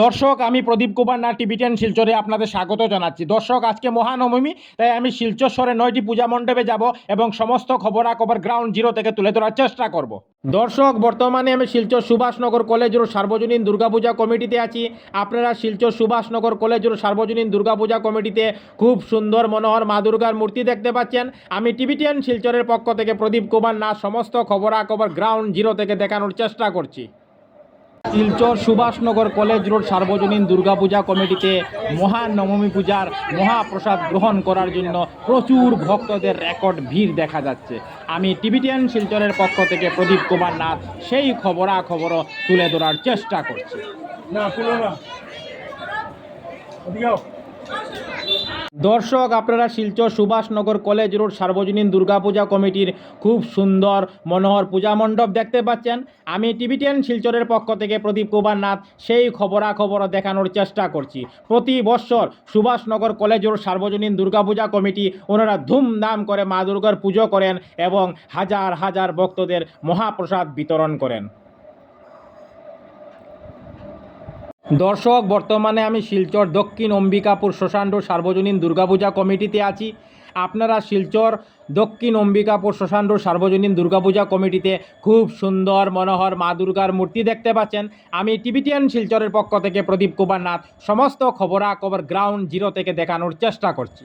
দর্শক, আমি প্রদীপ কুমার না, টিভি টেন শিলচরে আপনাদের স্বাগত জানাচ্ছি। দর্শক, আজকে মহানবমী, তাই আমি শিলচর শহরে নয়টি পূজা মণ্ডপে যাব এবং সমস্ত খবরাখবর গ্রাউন্ড জিরো থেকে তুলে ধরার চেষ্টা করব। দর্শক, বর্তমানে আমি শিলচর সুভাষনগর কলেজ সার্বজনীন দুর্গাপূজা কমিটিতে আছি। আপনারা শিলচর সুভাষনগর কলেজ রোড সার্বজনীন দুর্গাপূজা কমিটিতে খুব সুন্দর, মনোহর, মা দুর্গার মূর্তি দেখতে পাচ্ছেন। আমি টিভি টেন শিলচরের পক্ষ থেকে প্রদীপ কুমার না, সমস্ত খবরাখবর গ্রাউন্ড জিরো থেকে দেখানোর চেষ্টা করছি। শিলচর সুভাষনগর কলেজ রোড সার্বজনীন দুর্গাপূজা কমিটিতে মহানবমী পূজার মহাপ্রসাদ গ্রহণ করার জন্য প্রচুর ভক্তদের রেকর্ড ভিড় দেখা যাচ্ছে। আমি টিভিটিয়ান শিলচরের পক্ষ থেকে প্রদীপ কুমার নাথ, সেই খবরাখবরও তুলে ধরার চেষ্টা করছি। না। দর্শক, আপনারা শিলচর সুভাষনগর কলেজ রোড সার্বজনীন দুর্গাপূজা কমিটির খুব সুন্দর মনোহর পূজা মণ্ডপ দেখতে পাচ্ছেন। আমি টিভি টেন শিলচরের পক্ষ থেকে প্রদীপ কুমার নাথ, সেই খবরাখবর দেখানোর চেষ্টা করছি। প্রতি বছর সুভাষনগর কলেজ রোড সার্বজনীন দুর্গাপূজা কমিটি ওনারা ধুমধাম করে মা দুর্গার পুজো করেন এবং হাজার হাজার ভক্তদের মহাপ্রসাদ বিতরণ করেন। দর্শক, বর্তমানে আমি শিলচর দক্ষিণ অম্বিকাপুর শ্মশান সার্বজনীন দুর্গাপূজা কমিটিতে আছি। আপনারা শিলচর দক্ষিণ অম্বিকাপুর শ্মশান সার্বজনীন দুর্গাপূজা কমিটিতে খুব সুন্দর, মনোহর, মা দুর্গার মূর্তি দেখতে পাচ্ছেন। আমি টিভিটিএন শিলচরের পক্ষ থেকে প্রদীপ কুমার নাথ সমস্ত খবরাখবর গ্রাউন্ড জিরো থেকে দেখানোর চেষ্টা করছি।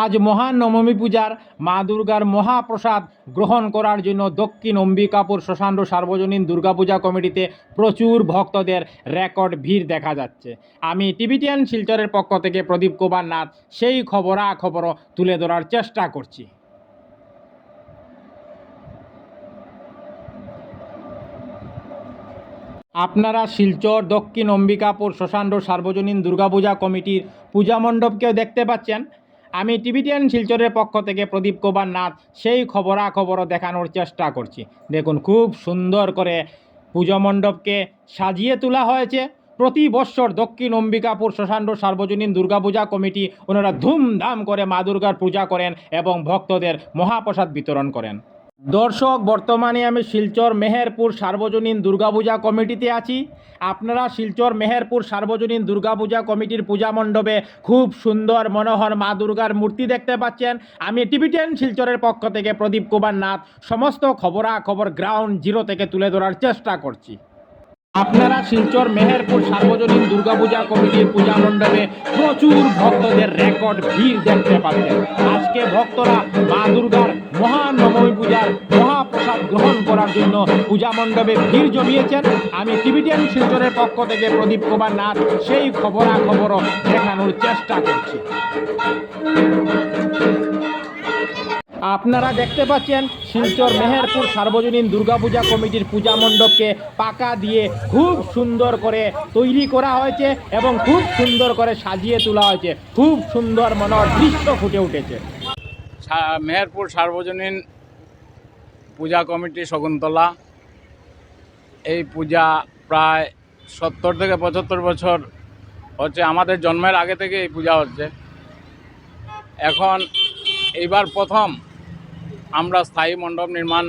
আজ মহান নবমী পূজার মা দুর্গার মহাপ্রসাদ গ্রহণ করার জন্য দক্ষিণ অম্বিকাপুর শ্মশান সার্বজনীন দুর্গাপূজা কমিটিতে প্রচুর ভক্তদের রেকর্ড ভিড় দেখা যাচ্ছে। আমি টিভিটিয়ান শিলচরের পক্ষ থেকে প্রদীপ কুমার নাথ, সেই খবরাখবরও তুলে ধরার চেষ্টা করছি। আপনারা শিলচর, দক্ষিণ অম্বিকাপুর শ্মশান সার্বজনীন দুর্গাপূজা কমিটির পূজা মণ্ডপকেও দেখতে পাচ্ছেন। আমি টিভিটিয়ান শিলচরের পক্ষ থেকে প্রদীপ কুমার নাথ সেই খবরাখবরও দেখানোর চেষ্টা করছি। দেখুন, খুব সুন্দর করে পুজো মণ্ডপকে সাজিয়ে তোলা হয়েছে। প্রতি বৎসর দক্ষিণ অম্বিকাপুর শশাণ্ড সার্বজনীন দুর্গাপূজা কমিটি ওনারা ধুমধাম করে মা দুর্গার পূজা করেন এবং ভক্তদের মহাপ্রসাদ বিতরণ করেন। দর্শক, বর্তমানে আমি শিলচর মেহেরপুর সার্বজনীন দুর্গাপূজা কমিটিতে আছি। আপনারা শিলচর মেহেরপুর সার্বজনীন দুর্গাপূজা কমিটির পূজা মণ্ডপে খুব সুন্দর, মনোহর মা দুর্গার মূর্তি দেখতে পাচ্ছেন। আমি টিভিটেন শিলচরের পক্ষ থেকে প্রদীপ কুমার নাথ সমস্ত খবরাখবর গ্রাউন্ড জিরো থেকে তুলে ধরার চেষ্টা করছি। আপনারা শিলচর মেহেরপুর সার্বজনীন দুর্গাপূজা কমিটির পূজা মণ্ডপে প্রচুর ভক্তদের রেকর্ড ভিড় দেখতে পাচ্ছেন। আজকে ভক্তরা মা দুর্গার মহানবমী পূজার মহাপ্রসাদ গ্রহণ করার জন্য পূজা মণ্ডপে ভিড় জমিয়েছেন। আমি টিভিটিয়ান শিলচরের পক্ষ থেকে প্রদীপ কুমার নাথ, সেই খবরাখবরও দেখানোর চেষ্টা করছি। আপনারা দেখতে পাচ্ছেন শিলচর মেহেরপুর সার্বজনীন দুর্গাপূজা কমিটির পূজা মণ্ডপকে পাকা দিয়ে খুব সুন্দর করে তৈরি করা হয়েছে এবং খুব সুন্দর করে সাজিয়ে তোলা হয়েছে। খুব সুন্দর মনোহর দৃশ্য ফুটে উঠেছে। মেহেরপুর সার্বজনীন পূজা কমিটি শকুন্তলা, এই পূজা প্রায় সত্তর থেকে পঁচাত্তর বছর হচ্ছে আমাদের জন্মের আগে থেকে এই পূজা হচ্ছে। এখন এইবার প্রথম আমরা স্থায়ী মণ্ডপ নির্মাণ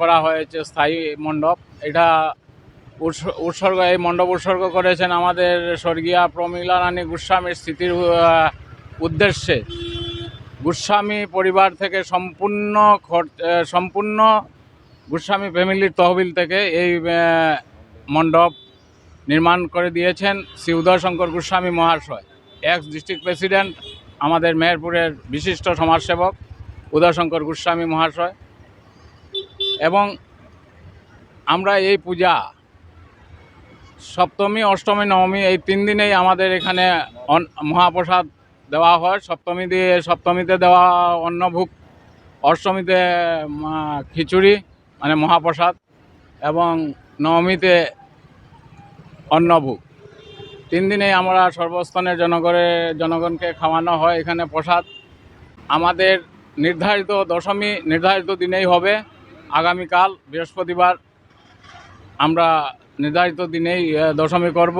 করা হয়েছে, স্থায়ী মণ্ডপ। এটা উৎসর্গ, এই মণ্ডপ উৎসর্গ করেছেন আমাদের স্বর্গীয়া প্রমীলা রানী গোস্বামীর স্মৃতির উদ্দেশ্যে। গোস্বামী পরিবার থেকে সম্পূর্ণ সম্পূর্ণ গোস্বামী ফ্যামিলির তহবিল থেকে এই মণ্ডপ নির্মাণ করে দিয়েছেন শ্রী উদয় শঙ্কর গোস্বামী মহাশয়। এক্স ডিস্ট্রিক্ট প্রেসিডেন্ট আমাদের মেহেরপুরের বিশিষ্ট সমাজসেবক উদয়শঙ্কর গোস্বামী মহাশয়। এবং আমরা এই পূজা সপ্তমী, অষ্টমী, নবমী এই তিন দিনেই আমাদের এখানে মহাপ্রসাদ দেওয়া হয়। সপ্তমী দিয়ে সপ্তমীতে দেওয়া অন্নভোগ, অষ্টমীতে খিচুড়ি মানে মহাপ্রসাদ, এবং নবমীতে অন্নভোগ। তিন দিনেই আমরা সর্বস্থানের জনগণের জনগণকে খাওয়ানো হয় এখানে প্রসাদ। আমাদের নির্ধারিত দশমী নির্ধারিত দিনেই হবে। আগামীকাল বৃহস্পতিবার আমরা নির্ধারিত দিনেই দশমী করব।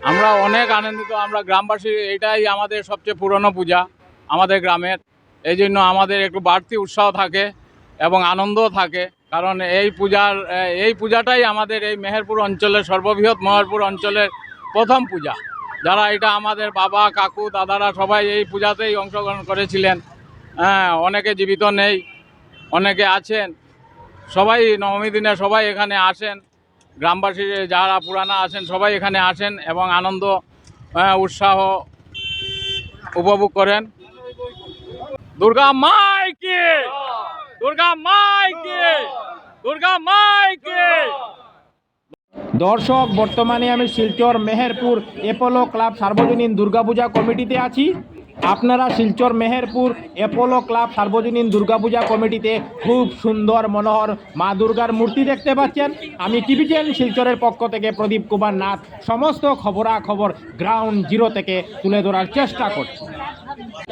আমরা অনেক আনন্দিত, আমরা গ্রামবাসী এটাই আমাদের সবচেয়ে পুরনো পূজা আমাদের গ্রামের। এই জন্য আমাদের একটু বাড়তি উৎসাহ থাকে এবং আনন্দও থাকে। কারণ এই পূজার এই পূজাটাই আমাদের এই মেহেরপুর অঞ্চলের সর্ববৃহৎ মেহেরপুর অঞ্চলের প্রথম পূজা। যারা এটা আমাদের বাবা কাকু দাদারা সবাই এই পূজাতেই অংশগ্রহণ করেছিলেন। হ্যাঁ অনেকে জীবিত নেই অনেকে আছেন। সবাই নবমী দিনে সবাই এখানে আসেন। গ্রামবাসী যারা পুরানা আছেন সবাই এখানে আসেন এবং আনন্দ হ্যাঁ, উৎসাহ উপভোগ করেন। দুর্গা মাইকে দুর্গা মাইকে দুর্গা মাইকে। দর্শক, বর্তমানে আমি শিলচর মেহেরপুর এপোলো ক্লাব সার্বজনীন দুর্গাপূজা কমিটিতে আছি। আপনারা শিলচর মেহেরপুর এপোলো ক্লাব সার্বজনীন দুর্গাপূজা কমিটিতে খুব সুন্দর মনোহর মা দুর্গার মূর্তি দেখতে পাচ্ছেন। আমি টিভি টেন শিলচরের পক্ষ থেকে প্রদীপ কুমার নাথ সমস্ত খবরাখবর গ্রাউন্ড জিরো থেকে তুলে ধরার চেষ্টা করছি।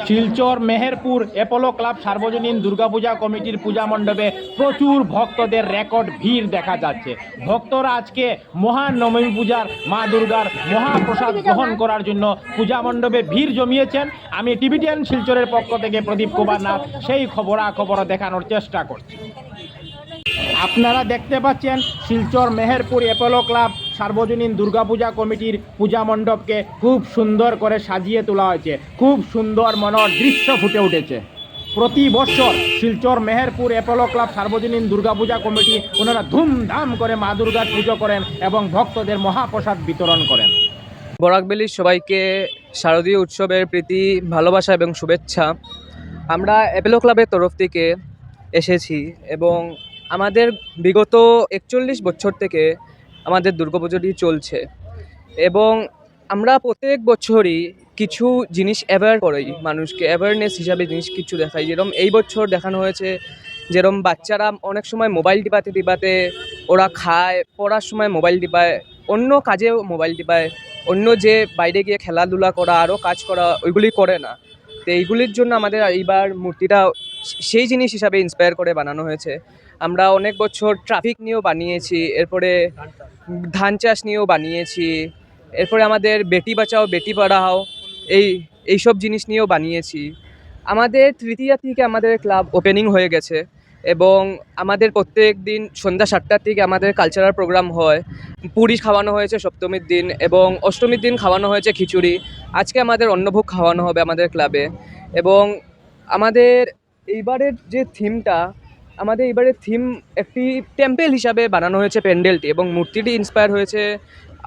শিলচর, মেহেরপুর, এপোলো ক্লাব সার্বজনীন দুর্গাপূজা কমিটির পূজা মণ্ডপে প্রচুর ভক্তদের রেকর্ড ভিড় দেখা যাচ্ছে। ভক্তরা আজকে মহানবমী পূজার মা দুর্গার মহাপ্রসাদ গ্রহণ করার জন্য পূজা মণ্ডপে ভিড় জমিয়েছেন। আমি টিভিটিয়ান শিলচরের পক্ষ থেকে প্রদীপ কুমার নাথ সেই খবরাখবর দেখানোর চেষ্টা করছি। আপনারা দেখতে পাচ্ছেন শিলচর, মেহেরপুর অ্যাপোলো ক্লাব সার্বজনীন দুর্গাপূজা কমিটির পূজা মণ্ডপকে খুব সুন্দর করে সাজিয়ে তোলা হয়েছে। খুব সুন্দর মনোর দৃশ্য ফুটে উঠেছে। প্রতি বছর শিলচর মেহেরপুর অ্যাপোলো ক্লাব সার্বজনীন দুর্গাপূজা কমিটি ওনারা ধুমধাম করে মা দুর্গার পুজো করেন এবং ভক্তদের মহাপ্রসাদ বিতরণ করেন। বরাকবেলির সবাইকে শারদীয় উৎসবের প্রীতি, ভালোবাসা এবং শুভেচ্ছা। আমরা অ্যাপেলো ক্লাবের তরফ থেকে এসেছি এবং আমাদের বিগত একচল্লিশ বছর থেকে আমাদের দুর্গাপুজোটি চলছে। এবং আমরা প্রত্যেক বছরই কিছু জিনিস অ্যাওয়ার করি, মানুষকে অ্যাওয়ারনেস হিসাবে জিনিস কিছু দেখাই। যেরকম এই বছর দেখানো হয়েছে যেরকম বাচ্চারা অনেক সময় মোবাইল টিপাতে টিপাতে ওরা খায়, পড়ার সময় মোবাইল টিপায়, অন্য কাজেও মোবাইল টিপায়, অন্য যে বাইরে গিয়ে খেলাধুলা করা আরও কাজ করা, ওইগুলি করে না। তো এইগুলির জন্য আমাদের এইবার মূর্তিটা সেই জিনিস হিসাবে ইন্সপায়ার করে বানানো হয়েছে। আমরা অনেক বছর ট্রাফিক নিয়েও বানিয়েছি, এরপরে ধান চাষ নিয়েও বানিয়েছি, এরপরে আমাদের বেটি বাঁচাও, বেটি পড়াও, এই, এইসব জিনিস নিয়েও বানিয়েছি। আমাদের তৃতীয়া থেকে আমাদের ক্লাব ওপেনিং হয়ে গেছে এবং আমাদের প্রত্যেক দিন সন্ধ্যা সাতটার থেকে আমাদের কালচারাল প্রোগ্রাম হয়। পুরি খাওয়ানো হয়েছে সপ্তমীর দিন এবং অষ্টমীর দিন খাওয়ানো হয়েছে খিচুড়ি। আজকে আমাদের অন্নভোগ খাওয়ানো হবে আমাদের ক্লাবে এবং আমাদের এইবারের যে থিমটা আমাদের এবারে থিম একটি টেম্পেল হিসাবে বানানো হয়েছে প্যান্ডেলটি এবং মূর্তিটি ইন্সপায়ার হয়েছে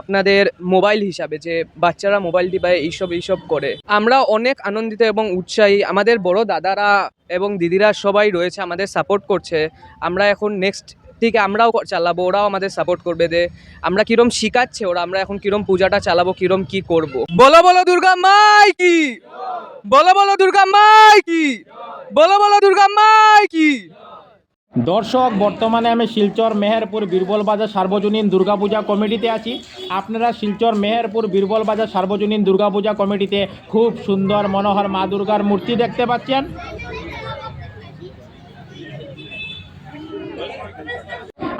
আপনাদের মোবাইল হিসাবে যে বাচ্চারা মোবাইল টিপায় এইসব এইসব করে। আমরা অনেক আনন্দিত এবং উৎসাহী। আমাদের বড় দাদারা এবং দিদিরা সবাই রয়েছে, আমাদের সাপোর্ট করছে। আমরা এখন নেক্সট থেকে আমরাও চালাবো, ওরাও আমাদের সাপোর্ট করবে দে আমরা কিরম শিখাচ্ছে ওরা, আমরা এখন কিরম পূজাটা চালাবো, কিরম কি করব। বলো বলো, দুর্গা মাই কি? বলো বলো, দুর্গা মাই কি? বলো বলো, দুর্গা মাই কি? দর্শক, বর্তমানে আমি শিলচর মেহেরপুর বীরবল বাজার সার্বজনীন দুর্গাপূজা কমিটিতে আছি। আপনারা শিলচর মেহেরপুর বীরবল বাজার সার্বজনীন দুর্গাপূজা কমিটিতে খুব সুন্দর, মনোহর মা দুর্গার মূর্তি দেখতে পাচ্ছেন।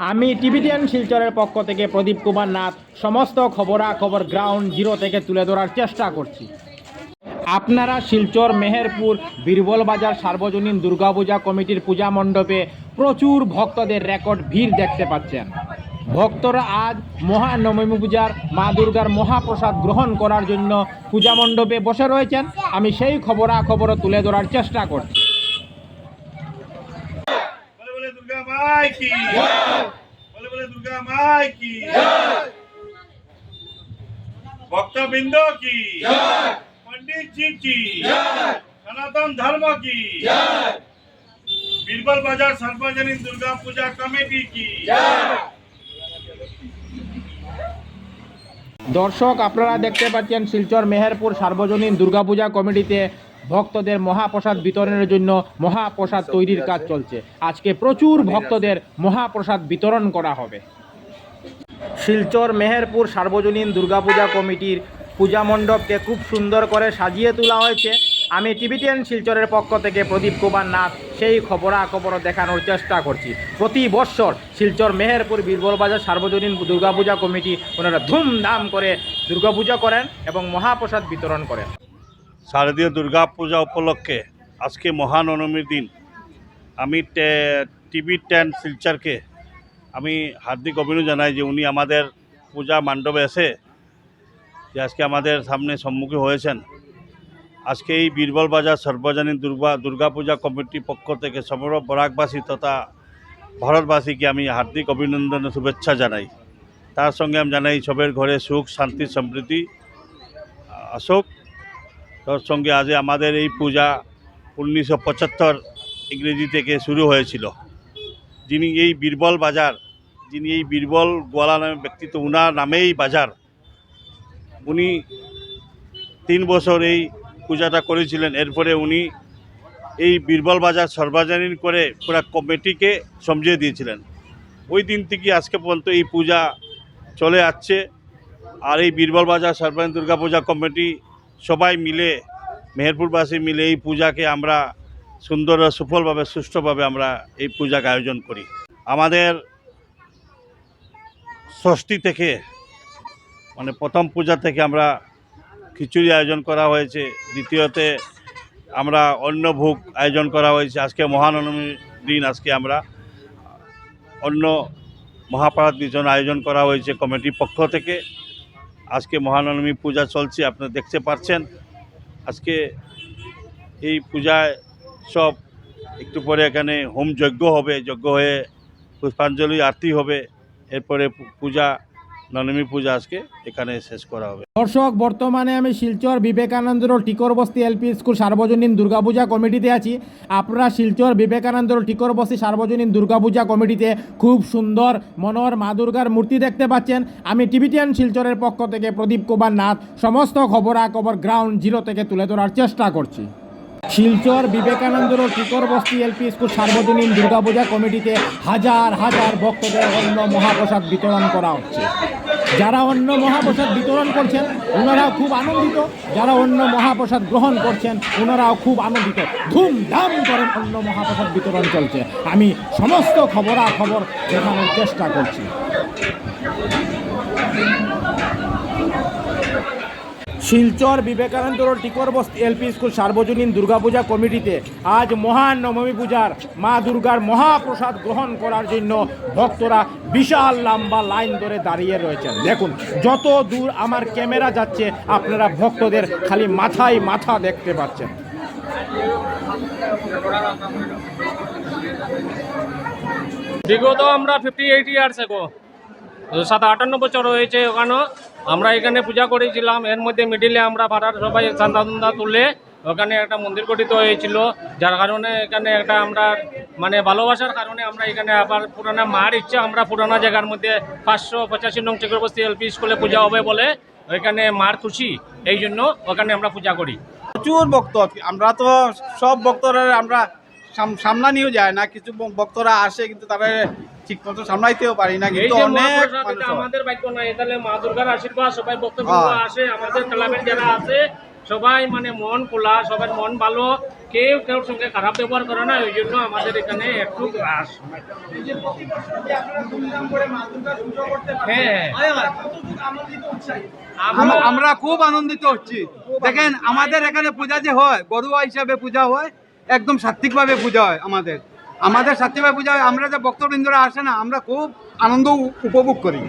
আমি টিভিটিয়ান শিলচরের পক্ষ থেকে প্রদীপ কুমার নাথ, সমস্ত খবরাখবর গ্রাউন্ড জিরো থেকে তুলে ধরার চেষ্টা করছি। আপনারা শিলচর মেহেরপুর বীরবল বাজার সার্বজনীন দুর্গাপূজা কমিটির পূজা মণ্ডপে প্রচুর ভক্তদের রেকর্ড ভিড় দেখতে পাচ্ছেন। ভক্তরা আজ মহানবমী পূজার মা দুর্গার মহাপ্রসাদ গ্রহণ করার জন্য পূজা মণ্ডপে বসে রয়েছেন। আমি সেই খবরাখবরও তুলে ধরার চেষ্টা করছি। ভক্তবৃন্দ কি? পণ্ডিত জি কি? সনাতন ধর্ম কি? बीरबल बाजार सार्वजनिक दुर्गा पूजा कमेटी की দর্শক আপনারা দেখতে পাচ্ছেন শিলচর মেহেরপুর সার্বজনীন দুর্গাপূজা কমিটিতে ভক্তদের মহাপ্রসাদ বিতরণের জন্য মহাপ্রসাদ তৈরির কাজ চলছে আজকে প্রচুর ভক্তদের মহাপ্রসাদ বিতরণ করা হবে শিলচর মেহেরপুর সার্বজনীন দুর্গাপূজা কমিটির পূজা মণ্ডপকে খুব সুন্দর করে সাজিয়ে তোলা হয়েছে আমি টিভিটিয়ান শিলচরের পক্ষ থেকে প্রদীপ কুমার নাথ সেই খবরাখবর দেখানোর চেষ্টা করছি। প্রতি বৎসর শিলচর মেহেরপুর বীরবল বাজার সার্বজনীন দুর্গাপূজা কমিটি ওনারা ধুমধাম করে দুর্গাপূজা করেন এবং মহাপ্রসাদ বিতরণ করেন। শারদীয় দুর্গাপূজা উপলক্ষে আজকে মহান মহানবমীর দিন। আমি টিভি টেন শিলচরকে আমি হার্দিক অভিনয় জানাই যে উনি আমাদের পূজা মণ্ডপে এসে যে আজকে আমাদের সামনে সম্মুখীন হয়েছেন। আজকে এই বীরবল বাজার সর্বজনীন দুর্গা দুর্গা পূজা কমিটির পক্ষ থেকে সমগ্র বরাকবাসী তথা ভারতবাসীকে আমি হার্দিক অভিনন্দন ও শুভেচ্ছা জানাই। তার সঙ্গে আমি জানাই, সবের ঘরে সুখ, শান্তি, সমৃদ্ধি আসুক তার সঙ্গে আজ আমাদের এই পূজা উনিশশো পঁচাত্তর ইংরেজি থেকে শুরু হয়েছিল। যিনি এই বীরবল বাজার, যিনি এই বীরবল গোয়ালা নামে ব্যক্তিত্ব, উনার নামেই বাজার। উনি তিন বছর এই পূজাটা করেছিলেন। এরপরে উনি এই বীরবল বাজার সর্বজনীন করে পুরো কমিটিকে সমঝিয়ে দিয়েছিলেন। ওই দিন থেকে আজকে পর্যন্ত এই পূজা চলে আসছে। আর এই বীরবল বাজার সর্বজনীন দুর্গা পূজা কমিটি সবাই মিলে, মেহেরপুরবাসী মিলে এই পূজাকে আমরা সুন্দর ও সুফলভাবে, সুষ্ঠুভাবে আমরা এই পূজাকে আয়োজন করি। আমাদের ষষ্ঠী থেকে মানে প্রথম পূজা থেকে আমরা খিচুড়ি আয়োজন করা হয়েছে। দ্বিতীয়তে আমরা অন্য ভোগ আয়োজন করা হয়েছে। আজকে মহানবমীর দিন, আজকে আমরা অন্য মহাপ্রসাদ বিতরণ আয়োজন করা হয়েছে কমিটির পক্ষ থেকে। আজকে মহানবমী পূজা চলছে, আপনারা দেখতে পাচ্ছেন। আজকে এই পূজায় সব একটু পরে এখানে হোম যজ্ঞ হবে। যজ্ঞ হয়ে পুষ্পাঞ্জলি, আরতি হবে। এরপরে পূজা নবমী পূজা আজকে এখানে শেষ করা হবে। দর্শক, বর্তমানে আমি Silchar Vivekananda road Tikarbasti LP school সার্বজনীন দুর্গাপূজা কমিটিতে আছি। আপনারা শিলচর বিবেকানন্দ রোড টিকরবস্তি সার্বজনীন দুর্গাপূজা কমিটিতে খুব সুন্দর মনোহর মা দুর্গার মূর্তি দেখতে পাচ্ছেন। আমি টিভিটিয়ান শিলচরের পক্ষ থেকে প্রদীপ কুমার নাথ, সমস্ত খবরাখবর গ্রাউন্ড জিরো থেকে তুলে ধরার চেষ্টা করছি। Silchar Vivekananda road Tikarbasti LP school সার্বজনীন দুর্গাপূজা কমিটিতে হাজার হাজার ভক্তদের অন্য মহাপ্রসাদ বিতরণ করা হচ্ছে। যারা অন্য মহাপ্রসাদ বিতরণ করছেন ওনারাও খুব আনন্দিত। যারা অন্য মহাপ্রসাদ গ্রহণ করছেন ওনারাও খুব আনন্দিত। ধুমধাম করে অন্য মহাপ্রসাদ বিতরণ চলছে। আমি সমস্ত খবরাখবর দেখানোর চেষ্টা করছি। Silchar Vivekananda road Tikarbasti LP school সার্বজনীন দুর্গাপূজা কমিটিতে আজ মহান নবমী পূজার মা দুর্গার মহাপ্রসাদ গ্রহণ করার জন্য ভক্তরা বিশাল লম্বা লাইন ধরে দাঁড়িয়ে রয়েছেন। দেখুন, যত দূর আমার ক্যামেরা যাচ্ছে, আপনারা ভক্তদের খালি মাথায় মাথা দেখতে পাচ্ছেন। বিগত আমরা ফিফটি এইট ইয়ার্স এগো সাত আটান্ন বছর হয়েছে ওখানে। আমরা এখানে পূজা করেছিলাম। এর মধ্যে মিডিলে আমরা পাড়ার সবাই চান্দা টান্দা তুলে ওখানে একটা মন্দির গঠিত হয়েছিল, যার কারণে এখানে একটা আমরা মানে ভালোবাসার কারণে আমরা এখানে আবার পুরানা মার ইচ্ছা, আমরা পুরানা জায়গার মধ্যে পাঁচশো পঁচাশি নং চক্রবর্তী এলপি স্কুলে পূজা হবে বলে ওইখানে মার খুশি। এই জন্য ওখানে আমরা পূজা করি। প্রচুর ভক্ত, আমরা তো সব ভক্তরা, আমরা সামলানিও যায় না কিছু ভক্তরা আসে কিন্তু তারা ঠিক মতো সামলাইতেও পারি না কিন্তু অনেক। আমাদের ভাগ্য নাই তাহলে মা দুর্গার আশীর্বাদ সবাই বক্তব্য হ্যাঁ। আসে আমাদের ক্লাবের যারা আছে সবাই মানে মন খোলা সবার মন ভালো কেউ কেউ সঙ্গে খারাপ ব্যবহার করে না ওই জন্য আমাদের এখানে একটু হ্যাঁ আমরা খুব আনন্দিত হচ্ছি দেখেন আমাদের এখানে পূজা যে হয় গরুয়া হিসাবে পূজা হয় একদম সাত্বিকভাবে পূজা হয় আমাদের। আমাদের সাত্বিকভাবে পূজা হয় আমরা যে ভক্তবৃন্দরা আসে না আমরা খুব আনন্দ উপভোগ করি।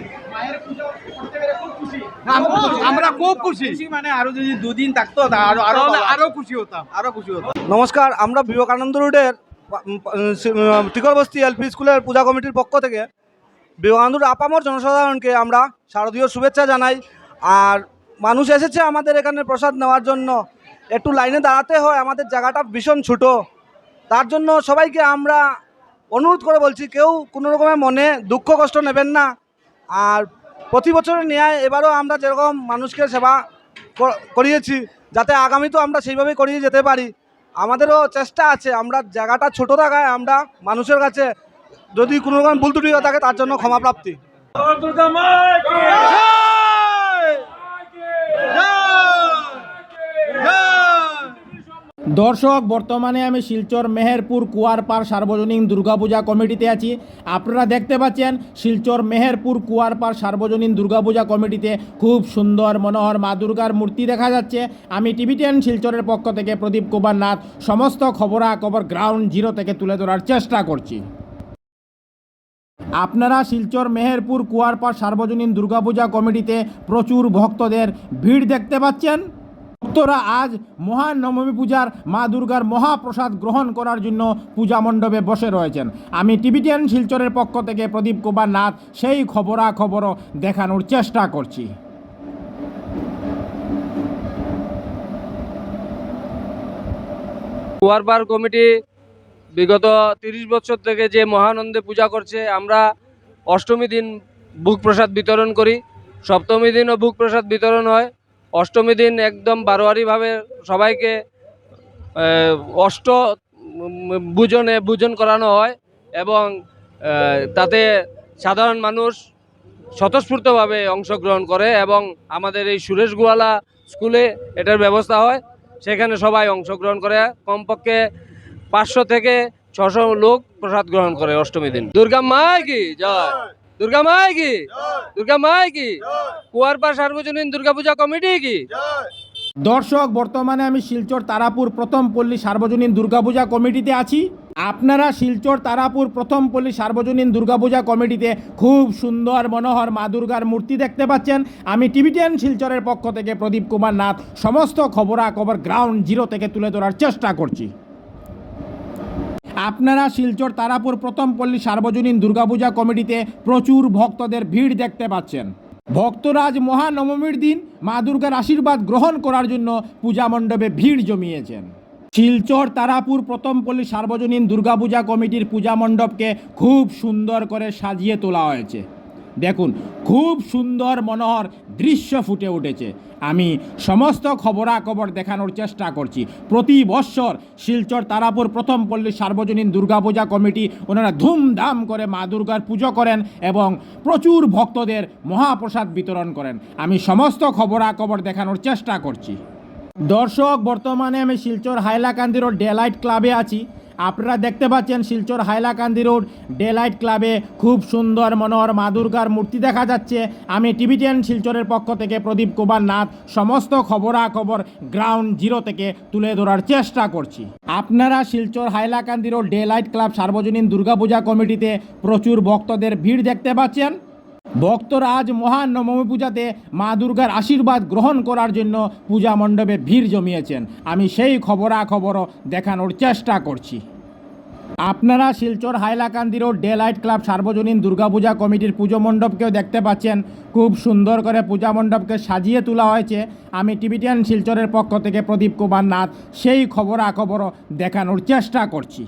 আমরা খুব খুশি। মানে আরও যদি দুদিন থাকতো আরও আরও আরও খুশি হতাম। আরও খুশি হতাম। নমস্কার আমরা বিবেকানন্দ রোডের টিকরবস্তি এলপি স্কুলের পূজা কমিটির পক্ষ থেকে বিবেকানন্দ রোড আপামর জনসাধারণকে আমরা শারদীয় শুভেচ্ছা জানাই। আর মানুষ এসেছে আমাদের এখানে প্রসাদ নেওয়ার জন্য। একটু লাইনে দাঁড়াতে হয়, আমাদের জায়গাটা ভীষণ ছোটো। তার জন্য সবাইকে আমরা অনুরোধ করে বলছি, কেউ কোনো রকমের মনে দুঃখ, কষ্ট নেবেন না। আর প্রতি বছরের ন্যায় এবারও আমরা যেরকম মানুষকে সেবা করিয়েছি, যাতে আগামীতেও আমরা সেইভাবেই করিয়ে যেতে পারি। আমাদেরও চেষ্টা আছে, আমরা জায়গাটা ছোট থাকায় আমরা মানুষের কাছে যদি কোনো রকম ভুল ত্রুটি থাকে, তার জন্য ক্ষমা প্রাপ্তি। দর্শক, বর্তমানে আমি শিলচর মেহেরপুর কুয়ারপাড় সার্বজনীন দুর্গাপূজা কমিটিতে আছি। আপনারা দেখতে পাচ্ছেন, শিলচর মেহেরপুর কুয়ারপাড় সার্বজনীন দুর্গাপূজা কমিটিতে খুব সুন্দর মনোহর মা দুর্গার মূর্তি দেখা যাচ্ছে। আমি টিভি টেন শিলচরের পক্ষ থেকে প্রদীপ কুমার নাথ, সমস্ত খবরাখবর গ্রাউন্ড জিরো থেকে তুলে ধরার চেষ্টা করছি। আপনারা শিলচর মেহেরপুর কুয়ারপাড় সার্বজনীন দুর্গাপূজা কমিটিতে প্রচুর ভক্তদের ভিড় দেখতে পাচ্ছেন। ভক্তরা আজ মহান নবমী পূজার মা দুর্গার মহাপ্রসাদ গ্রহণ করার জন্য পূজা মণ্ডপে বসে রয়েছেন। আমি টিভিটিয়ান শিলচরের পক্ষ থেকে প্রদীপ কুমার নাথ সেই খবরাখবরও দেখানোর চেষ্টা করছি। কুয়ারপাড় কমিটি বিগত তিরিশ বছর থেকে যে মহানন্দে পূজা করছে, আমরা অষ্টমী দিন ভোগ প্রসাদ বিতরণ করি। সপ্তমী দিনও ভোগ প্রসাদ বিতরণ হয়। অষ্টমী দিন একদম বারোয়ারিভাবে সবাইকে অষ্ট উম, ভোজনে ভোজন করানো হয় এবং তাতে সাধারণ মানুষ স্বতঃস্ফূর্তভাবে অংশগ্রহণ করে এবং আমাদের এই সুরেশ গোয়ালা স্কুলে এটার ব্যবস্থা হয়। সেখানে সবাই অংশগ্রহণ করে। কমপক্ষে পাঁচশো থেকে ছশো লোক প্রসাদ গ্রহণ করে অষ্টমী দিন। দুর্গা মায় কি? জয়। দুর্গা মায় কি? দুর্গা মায় কি? কুয়ারপা সার্বজনীন দুর্গাপূজা কমিটি কি? দর্শক বর্তমানে আমি শিলচর তারাপুর প্রথম পল্লী সার্বজনীন দুর্গাপূজা কমিটিতে আছি। আপনারা শিলচর তারাপুর প্রথম পল্লী সার্বজনীন দুর্গাপূজা কমিটিতে খুব সুন্দর মনোহর মা দুর্গার মূর্তি দেখতে পাচ্ছেন। আমি টিভিটিয়ান শিলচরের পক্ষ থেকে প্রদীপ কুমার নাথ সমস্ত খবরাখবর গ্রাউন্ড জিরো থেকে তুলে ধরার চেষ্টা করছি। আপনারা শিলচর, তারাপুর, প্রথম পল্লী সার্বজনীন দুর্গাপূজা কমিটিতে প্রচুর ভক্তদের ভিড় দেখতে পাচ্ছেন। ভক্তরাজ মহানবমীর দিন মা দুর্গার আশীর্বাদ গ্রহণ করার জন্য পূজা মণ্ডপে ভিড় জমিয়েছেন। শিলচর, তারাপুর, প্রথম পল্লী সার্বজনীন দুর্গাপূজা কমিটির পূজা মণ্ডপকে খুব সুন্দর করে সাজিয়ে তোলা হয়েছে। দেখুন, খুব সুন্দর মনোহর দৃশ্য ফুটে উঠেছে। আমি সমস্ত খবরাখবর দেখানোর চেষ্টা করছি। প্রতি বৎসর শিলচর তারাপুর প্রথম পল্লী সার্বজনীন দুর্গাপূজা কমিটি ওনারা ধুমধাম করে মা দুর্গার পুজো করেন এবং প্রচুর ভক্তদের মহাপ্রসাদ বিতরণ করেন। আমি সমস্ত খবরাখবর দেখানোর চেষ্টা করছি। দর্শক, বর্তমানে আমি শিলচর হাইলাকান্দি রোড ডেলাইট ক্লাবে আছি। আপনারা দেখতে পাচ্ছেন শিলচর হাইলাকান্দি রোড, ডেলাইট ক্লাবে খুব সুন্দর মনোহর মা দুর্গার মূর্তি দেখা যাচ্ছে। আমি টিভি টেন শিলচরের পক্ষ থেকে প্রদীপ কুমার নাথ সমস্ত খবরাখবর গ্রাউন্ড জিরো থেকে তুলে ধরার চেষ্টা করছি। আপনারা Silchar Hailakandi road, Delight Club সার্বজনীন দুর্গাপূজা কমিটিতে প্রচুর ভক্তদের ভিড় দেখতে পাচ্ছেন। ভক্তরা আজ মহান নবমী পূজাতে মা দুর্গার আশীর্বাদ গ্রহণ করার জন্য পূজা মণ্ডপে ভিড় জমিয়েছেন। আমি সেই খবরাখবরও দেখানোর চেষ্টা করছি। আপনারা Silchar Hailakandi road Delight Club সার্বজনীন দুর্গাপূজা কমিটির পুজো মণ্ডপকেও দেখতে পাচ্ছেন। খুব সুন্দর করে পূজা মণ্ডপকে সাজিয়ে তোলা হয়েছে। আমি টিভিটিয়ান শিলচরের পক্ষ থেকে প্রদীপ কুমার নাথ সেই খবরাখবরও দেখানোর চেষ্টা করছি।